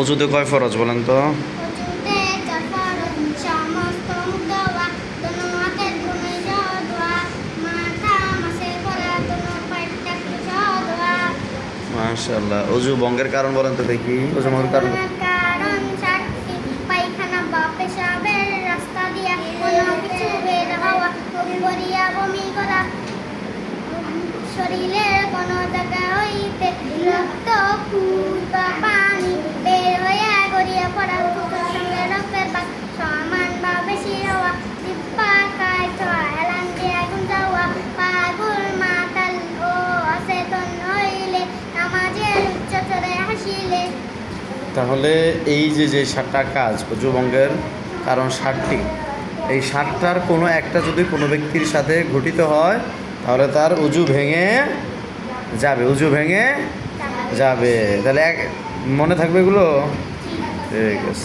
অজুতে কয় ফরজ বলেন তো? মাশাআল্লাহ। অজু ভঙ্গের কারণ বলেন তো দেখি। অজু ভঙ্গের কারণ শরীরের কোনো জায়গা হইতে তাহলে এই যে যে সাতটা কাজ পশ্চিমবঙ্গের কারণ ষাটটি এই ষাটটার কোনো একটা যদি কোনো ব্যক্তির সাথে ঘটিত হয় তাহলে তার উজু ভেঙে যাবে উজু ভেঙে যাবে। তাহলে এক মনে থাকবে এগুলো? ঠিক আছে।